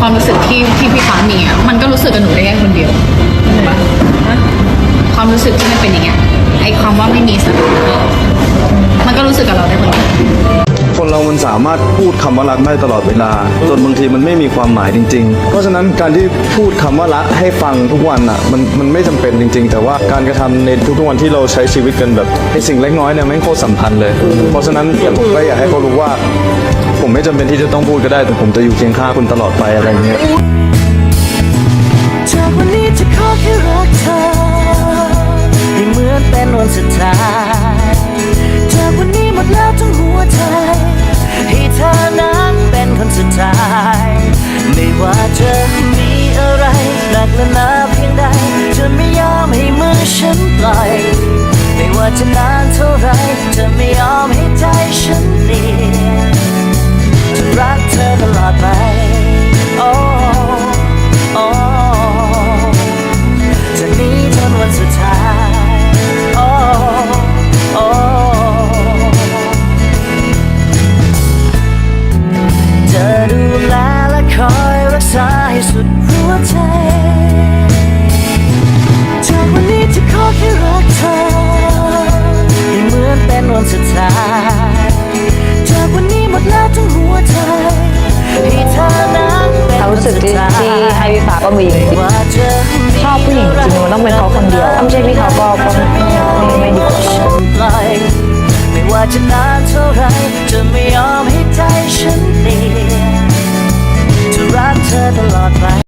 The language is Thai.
ความรู้สึกที่ที่พี่ฟ้ามีอะมันก็รู้สึกกับหนูได้แค่คนเดียวถูกปะความรู้สึกที่มันเป็นอย่างเงี้ยไอความว่าไม่มีสถานะมันก็รู้สึกกับเราได้คนเดียวคนเรามันสามารถพูดคำว่ารักได้ตลอดเวลา จนบางทีมันไม่มีความหมายจริง ๆ เพราะฉะนั้นการที่พูดคำว่ารักให้ฟังทุกวันอะมันมันไม่จำเป็นจริง ๆ แต่ว่าการกระทำในทุกๆวันที่เราใช้ชีวิตกันแบบในสิ่งเล็กน้อยเนี่ยแม่งโคตรสำคัญเลย เพราะฉะนั้นผมก็อยากให้เขารู้ว่า ผมไม่จำเป็นที่จะต้องพูดก็ได้ แต่ผมจะอยู่เคียงข้างคุณตลอดไปอะไรเงี้ย จากวันนี้จะขอแค่รักเธอให้เหมือนเป็นวันสุดท้ายจากวันนี้หมดแล้วทั้งหัวใจให้เธอนั้นเป็นคนสุดท้าย ไม่ว่าจะมีอะไรหนักและหนาเพียงใดจะไม่ยอมให้มือฉันปล่อย ไม่ว่าจะนานเท่าไรจะไม่ยอมให้ใจฉัน สุดหัวใจจากวันนี้จะขอแค่รักเธอให้เหมือนเป็นวันสุดท้ายจากวันนี้หมดแล้วทั้งหัวใจให้เธอนั้นเป็นความรู้สึกที่ที่ให้พี่ฟ้าก็มีจริงชอบผู้หญิงจริงมันต้องเป็นเขาคนเดียวถ้าไม่ใช่พี่เขาก็ก็ไม่ไม่ดีกว่าไม่ว่าจะนานเท่าไรจะไม่ยอมให้ใจฉันเปลี่ยน